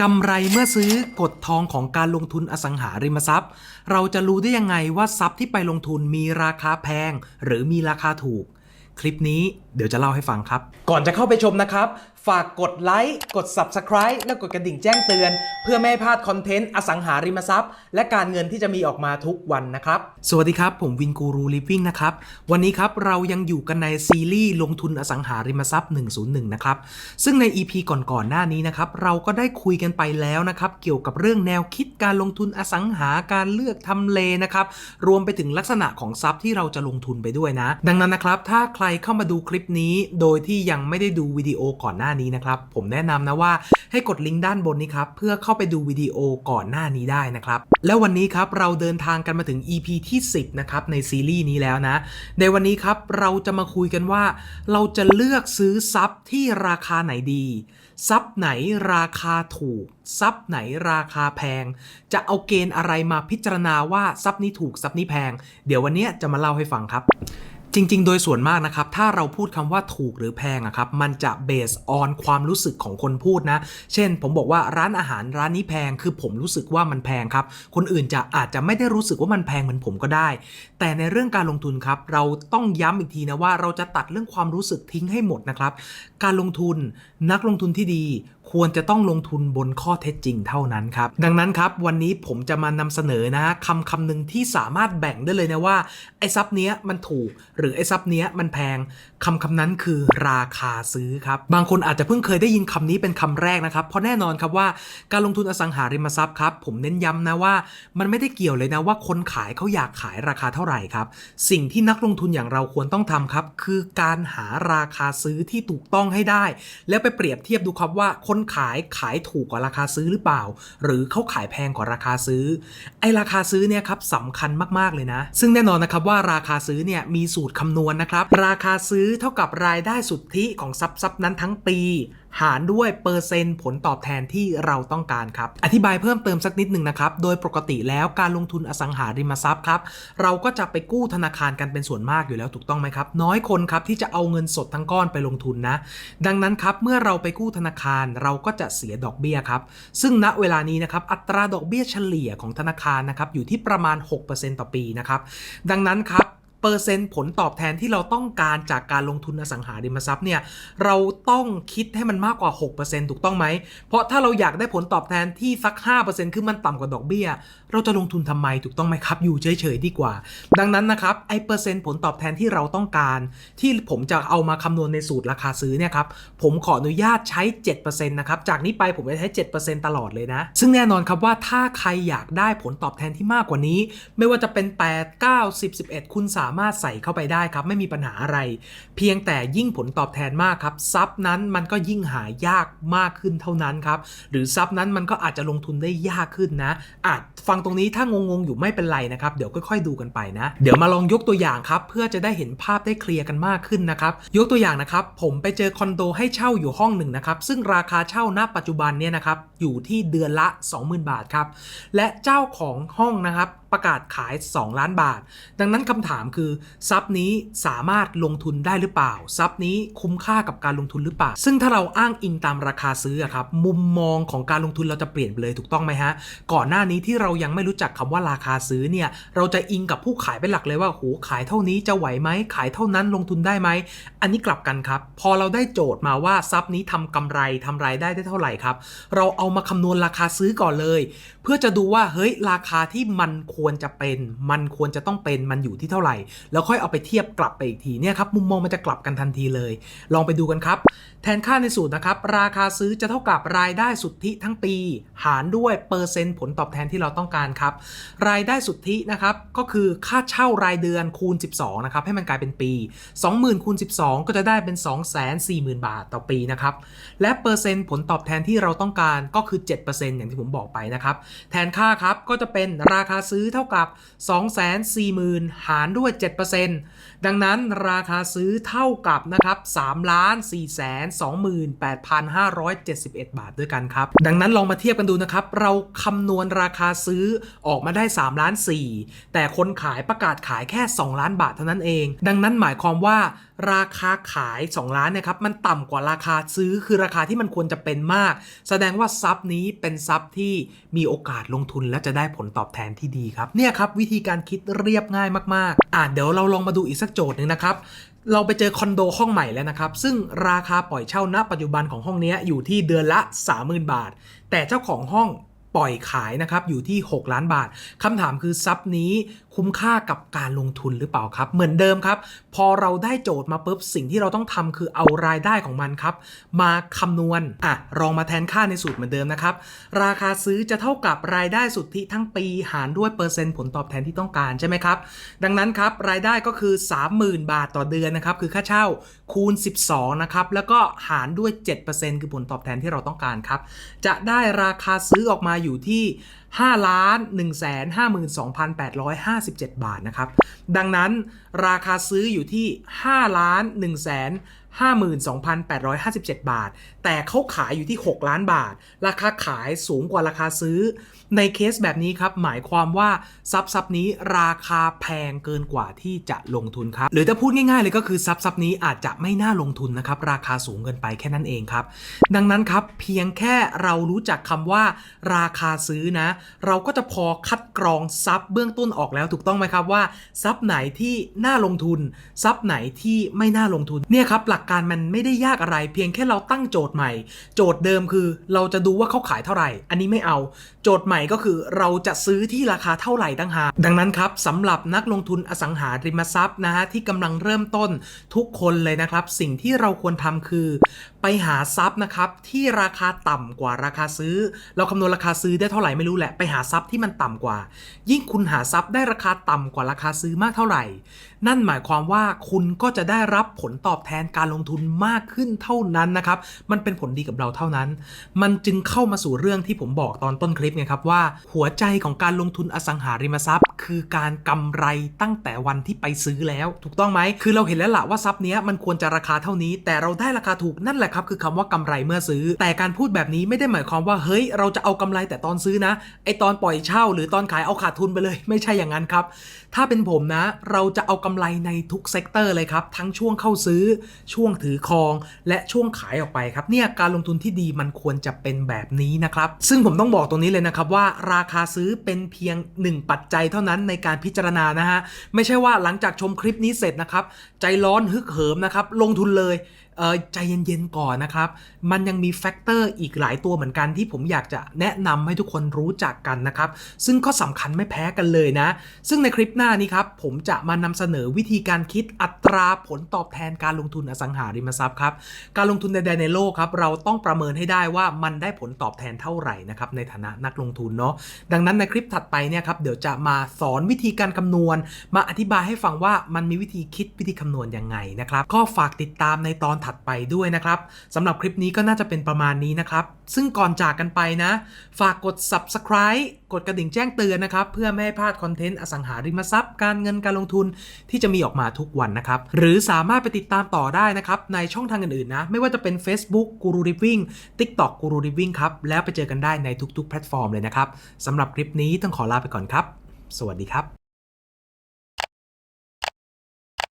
กำไรเมื่อซื้อกฎทองของการลงทุนอสังหาริมทรัพย์ เราจะรู้ได้ยังไงว่าทรัพย์ที่ไปลงทุนมีราคาแพง หรือมีราคาถูก คลิปนี้เดี๋ยวจะเล่าให้ฟังครับ ก่อนจะเข้าไปชมนะครับฝากกดไลค์ กด Subscribe และกดกระดิ่งแจ้งเตือน เพื่อไม่ให้พลาดคอนเทนต์อสังหาริมทรัพย์ และการเงินที่จะมีออกมาทุกวันนะครับ สวัสดีครับ ผมวินกูรูลิฟวิ่งนะครับ วันนี้ครับเรายังอยู่กันในซีรีส์ลงทุนอสังหาริมทรัพย์ 101 นะครับ ซึ่งใน EP ก่อนๆหน้านี้นะครับ เราก็ได้คุยกันไปแล้วนะครับ เกี่ยวกับเรื่องแนวคิดการลงทุนอสังหาการเลือกทำเลนะครับรวมไปถึงลักษณะของทรัพย์ที่เราจะลงทุนไปด้วยนะ ดังนั้นนะครับถ้าใครเข้ามาดูคลิปนี้ โดยที่ยังไม่ได้ดูวิดีโอก่อนหน้านี้นะครับ ผมแนะนำนะว่าให้กดลิงก์ด้านบนนี้ครับ เพื่อเข้าไปดูวิดีโอก่อนหน้านี้ได้นะครับ แล้ววันนี้ครับเราเดินทางกันมาถึง EP ที่ 10 นะครับ ในซีรีส์นี้แล้วนะ ในวันนี้ครับเราจะมาคุยกันว่า เราจะเลือกซื้อทรัพย์ที่ราคาไหนดีทรัพย์ไหนราคาถูกทรัพย์ไหนราคาแพง จะเอาเกณฑ์อะไรมาพิจารณาว่าทรัพย์นี้ถูกทรัพย์นี้แพง เดี๋ยววันนี้จะมาเล่าให้ฟังครับ จริง ๆ โดยส่วนมากนะครับ ถ้าเราพูดคำว่าถูกหรือแพงอะครับ มันจะเบสออนความรู้สึกของคนพูดนะ เช่น ผมบอกว่าร้านอาหารร้านนี้แพง คือผมรู้สึกว่ามันแพงครับ คนอื่นจะอาจจะไม่ได้รู้สึกว่ามันแพงเหมือนผมก็ได้ แต่ในเรื่องการลงทุนครับ เราต้องย้ำอีกทีนะว่าเราจะตัดเรื่องความรู้สึกทิ้งให้หมดนะครับ การลงทุนนักลงทุนที่ดี ควรจะต้องลงทุนบนข้อเท็จจริงเท่านั้นครับ ดังนั้นครับ วันนี้ผมจะมานำเสนอนะคำคำหนึ่งที่สามารถแบ่งได้เลยนะว่า ไอ้ทรัพย์เนี้ยมันถูก หรือไอ้ทรัพย์เนี้ยมันแพงคำคำนั้นคือราคาซื้อครับ บางคนอาจจะเพิ่งเคยได้ยินคำนี้เป็นคำแรกนะครับ เพราะแน่นอนครับว่าการลงทุนอสังหาริมทรัพย์ครับผมเน้นย้ำนะว่า มันไม่ได้เกี่ยวเลยนะว่าคนขายเขาอยากขายราคาเท่าไหร่ครับ สิ่งที่นักลงทุนอย่างเราควรต้องทำครับ คือการหาราคาซื้อที่ถูกต้องให้ได้ แล้วไปเปรียบเทียบดูครับว่าคนขายขายถูกกว่าราคาซื้อหรือเปล่า หรือเขาขายแพงกว่าราคาซื้อ ไอราคาซื้อเนี่ยครับสำคัญมากๆเลยนะ ซึ่งแน่นอนนะครับว่าราคาซื้อเนี่ยมีสูตรคำนวณนะครับ ราคาซื้อเท่ากับรายได้สุทธิของทรัพย์ทรัพย์นั้นทั้งปี หารด้วยเปอร์เซ็นต์ผลตอบแทนที่เราต้องการครับ อธิบายเพิ่มเติมสักนิดหนึ่งนะครับ โดยปกติแล้วการลงทุนอสังหาริมทรัพย์ครับเราก็จะไปกู้ธนาคารกันเป็นส่วนมากอยู่แล้วถูกต้องไหมครับ น้อยคนครับที่จะเอาเงินสดทั้งก้อนไปลงทุนนะ ดังนั้นครับเมื่อเราไปกู้ธนาคารเราก็จะเสียดอกเบี้ยครับ ซึ่งณเวลานี้นะครับอัตราดอกเบี้ยเฉลี่ยของธนาคารนะครับอยู่ที่ประมาณ 6%ต่อปีนะครับดังนั้นครับ เปอร์เซ็นต์ผลตอบแทนที่เราต้องการจากการลงทุนอสังหาริมทรัพย์เนี่ยเราต้องคิดให้มันมากกว่า 6%ถูกต้องไหม เพราะถ้าเราอยากได้ผลตอบแทนที่สัก5%คือมันต่ำกว่าดอกเบี้ย เราจะลงทุนทำไมถูกต้องไหมครับ อยู่เฉยๆดีกว่า ดังนั้นนะครับไอเปอร์เซ็นต์ผลตอบแทนที่เราต้องการ ที่ผมจะเอามาคำนวณในสูตรราคาซื้อเนี่ยครับผมขออนุญาตใช้ 7%นะครับจากนี้ไปผมจะใช้ 7%ตลอดเลยนะ ซึ่งแน่นอนครับว่าถ้าใครอยากได้ผลตอบแทนที่มากกว่านี้ ไม่ว่าจะเป็น 8 9 10 11คุณสาามารถใส่เข้าไปได้ครับ ไม่มีปัญหาอะไร เพียงแต่ยิ่งผลตอบแทนมากครับทรัพย์นั้นมันก็ยิ่งหายากมากขึ้นเท่านั้นครับ หรือทรัพย์นั้นมันก็อาจจะลงทุนได้ยากขึ้นนะ อาจฟังตรงนี้ถ้างงๆอยู่ไม่เป็นไรนะครับ เดี๋ยวค่อยๆดูกันไปนะ เดี๋ยวมาลองยกตัวอย่างครับ เพื่อจะได้เห็นภาพได้เคลียร์กันมากขึ้นนะครับ ยกตัวอย่างนะครับ ผมไปเจอคอนโดให้เช่าอยู่ห้องหนึ่งนะครับ ซึ่งราคาเช่าณปัจจุบันเนี่ยนะครับ อยู่ที่เดือนละ 20,000 บาทครับ และเจ้าของห้องนะครับประกาศขาย 2 ล้านบาท ดังนั้นคำถามคือทรัพย์นี้สามารถลงทุนได้หรือเปล่า ทรัพย์นี้คุ้มค่ากับการลงทุนหรือเปล่า ซึ่งถ้าเราอ้างอิงตามราคาซื้อครับมุมมองของการลงทุนเราจะเปลี่ยนไปเลยถูกต้องไหมฮะก่อนหน้านี้ที่เรายังไม่รู้จักคำว่าราคาซื้อเนี่ยเราจะอิงกับผู้ขายเป็นหลักเลยว่าโหขายเท่านี้จะไหวไหมขายเท่านั้นลงทุนได้ไหมอันนี้กลับกันครับ พอเราได้โจทย์มาว่าทรัพย์นี้ทำกำไรทำรายได้ได้เท่าไหร่ครับ เราเอามาคำนวณราคาซื้อก่อนเลย เพื่อจะดูว่าเฮ้ยราคาที่มันควรจะเป็น มันควรจะต้องเป็นมันอยู่ที่เท่าไหร่แล้วค่อยเอาไปเทียบกลับไปอีกทีเนี่ยครับมุมมองมันจะกลับกันทันทีเลย ลองไปดูกันครับแทนค่าในสูตรนะครับ ราคาซื้อจะเท่ากับรายได้สุทธิทั้งปี หารด้วยเปอร์เซ็นต์ผลตอบแทนที่เราต้องการครับ รายได้สุทธินะครับก็คือค่าเช่ารายเดือนคูณ 12นะครับให้มันกลายเป็นปี 20,000คูณ12 ก็จะได้เป็น 240,000 บาทต่อปีนะครับและเปอร์เซ็นต์ผลตอบแทนที่เราต้องการก็คือ 7%อย่างที่ผมบอกไปนะครับแทนค่าครับก็จะเป็นราคาซื้อเท่ากับ 240,000 หารด้วย 7%ดังนั้นราคาซื้อเท่ากับนะครับ3ล้าน4 28,571 บาทด้วยกันครับ ดังนั้นลองมาเทียบกันดูนะครับ เราคำนวณราคาซื้อออกมาได้3ล้าน4แต่คนขายประกาศขายแค่ 2 ล้านบาทเท่านั้นเอง ดังนั้นหมายความว่าราคาขาย 2 ล้านเนะครับมันต่ำกว่าราคาซื้อคือราคาที่มันควรจะเป็นมาก แสดงว่าทรัพย์นี้เป็นทรัพย์ที่มีโอกาสลงทุนและจะได้ผลตอบแทนที่ดีครับเนี่ยครับวิธีการคิดเรียบง่ายมากๆอะเดี๋ยวเราลองมาดูอีกสักโจทย์หนึ่งนะครับเราไปเจอคอนโดห้องใหม่แล้วนะครับ ซึ่งราคาปล่อยเช่าณปัจจุบันของห้องนี้อยู่ที่เดือนละ 30,000 บาท แต่เจ้าของห้อง ปล่อยขายนะครับอยู่ที่ 6 ล้านบาทคำถามคือทรัพย์นี้คุ้มค่ากับการลงทุนหรือเปล่าครับ เหมือนเดิมครับ พอเราได้โจทย์มาปุ๊บสิ่งที่เราต้องทำคือเอารายได้ของมันครับ มาคำนวณอะลองมาแทนค่าในสูตรเหมือนเดิมนะครับ ราคาซื้อจะเท่ากับรายได้สุทธิทั้งปีหารด้วยเปอร์เซ็นต์ผลตอบแทนที่ต้องการใช่ไหมครับ ดังนั้นครับรายได้ก็คือ 30,000 บาทต่อเดือนนะครับคือค่าเช่าคูณ 12นะครับแล้วก็หารด้วย 7%คือผลตอบแทนที่เราต้องการครับจะได้ราคาซื้อออกมาอยู่ที่ 5 ล้าน1 5 2 8 5 7 บาทนะครับ ดังนั้นราคาซื้ออยู่ที่ 5 ล้าน1 52,857 บาท แต่เขาขายอยู่ที่ 6 ล้านบาท ราคาขายสูงกว่าราคาซื้อ ในเคสแบบนี้ครับ หมายความว่าทรัพย์ทรัพย์นี้ราคาแพงเกินกว่าที่จะลงทุนครับ หรือถ้าพูดง่ายๆเลยก็คือทรัพย์ทรัพย์นี้อาจจะไม่น่าลงทุนนะครับ ราคาสูงเกินไปแค่นั้นเองครับ ดังนั้นครับเพียงแค่เรารู้จักคำว่า ราคาซื้อนะ เราก็จะพอคัดกรองทรัพย์เบื้องต้นออกแล้วถูกต้องไหมครับว่าทรัพย์ไหนที่น่าลงทุนทรัพย์ไหนที่ไม่น่าลงทุนเนี่ยครับหลักการมันไม่ได้ยากอะไร เพียงแค่เราตั้งโจทย์ใหม่ โจทย์เดิมคือ เราจะดูว่าเขาขายเท่าไหร่ อันนี้ไม่เอา โจทย์ใหม่ก็คือ เราจะซื้อที่ราคาเท่าไหร่ตั้งหากดังนั้นครับสำหรับนักลงทุนอสังหาริมทรัพย์นะฮะที่กำลังเริ่มต้นทุกคนเลยนะครับ สิ่งที่เราควรทำคือ ไปหาทรัพย์นะครับที่ราคาต่ำกว่าราคาซื้อ เราคำนวณราคาซื้อได้เท่าไหร่ไม่รู้แหละไปหาทรัพย์ที่มันต่ำกว่า ยิ่งคุณหาทรัพย์ได้ราคาต่ำกว่าราคาซื้อมากเท่าไหร่ นั่นหมายความว่าคุณก็จะได้รับผลตอบแทนการลงทุนมากขึ้นเท่านั้นนะครับ มันเป็นผลดีกับเราเท่านั้น มันจึงเข้ามาสู่เรื่องที่ผมบอกตอนต้นคลิปไงครับว่า หัวใจของการลงทุนอสังหาริมทรัพย์ คือการกำไรตั้งแต่วันที่ไปซื้อแล้ว ถูกต้องไหมคือเราเห็นแล้วล่ะว่าทรัพย์เนี้ยมันควรจะราคาเท่านี้ แต่เราได้ราคาถูกนั่นแหละครับคือคำว่ากำไรเมื่อซื้อ แต่การพูดแบบนี้ไม่ได้หมายความว่าเฮ้ย เราจะเอากำไรแต่ตอนซื้อนะไอตอนปล่อยเช่า หรือตอนขายเอาขาดทุนไปเลย ไม่ใช่อย่างนั้นครับ ถ้าเป็นผมนะ เราจะเอากำไรในทุกเซกเตอร์เลยครับ ทั้งช่วงเข้าซื้อ ช่วงถือครอง และช่วงขายออกไปครับเนี่ยการลงทุนที่ดีมันควรจะเป็นแบบนี้นะครับ ซึ่งผมต้องบอกตรงนี้เลยนะครับว่าราคาซื้อเป็นเพียงหนึ่งปัจจัยเท่านั้นในการพิจารณานะฮะไม่ใช่ว่าหลังจากชมคลิปนี้เสร็จนะครับใจร้อนฮึกเหิมนะครับลงทุนเลย เออใจเย็นๆก่อนนะครับ มันยังมีแฟกเตอร์อีกหลายตัวเหมือนกันที่ผมอยากจะแนะนำให้ทุกคนรู้จักกันนะครับ ซึ่งก็สำคัญไม่แพ้กันเลยนะ ซึ่งในคลิปหน้านี้ครับ ผมจะมานำเสนอวิธีการคิดอัตราผลตอบแทนการลงทุนอสังหาริมทรัพย์ครับ การลงทุนใดๆในโลกครับเราต้องประเมินให้ได้ว่ามันได้ผลตอบแทนเท่าไหร่นะครับในฐานะนักลงทุนเนาะดังนั้นในคลิปถัดไปเนี่ยครับเดี๋ยวจะมาสอนวิธีการคำนวณ มาอธิบายให้ฟังว่ามันมีวิธีคิดวิธีคำนวณยังไงนะครับก็ฝากติดตามในตอนถัดถัดไปด้วยนะครับสำหรับคลิปนี้ก็น่าจะเป็นประมาณนี้นะครับ ซึ่งก่อนจากกันไปนะ ฝากกด subscribe กดกระดิ่งแจ้งเตือนนะครับ เพื่อไม่ให้พลาดคอนเทนต์อสังหาริมทรัพย์การเงินการลงทุนที่จะมีออกมาทุกวันนะครับ หรือสามารถไปติดตามต่อได้นะครับ ในช่องทางอื่นๆนะ ไม่ว่าจะเป็น Facebook Guru Living TikTok Guru Living ครับ แล้วไปเจอกันได้ในทุกๆ แพลตฟอร์มเลยนะครับสำหรับคลิปนี้ต้องขอลาไปก่อนครับ สวัสดีครับ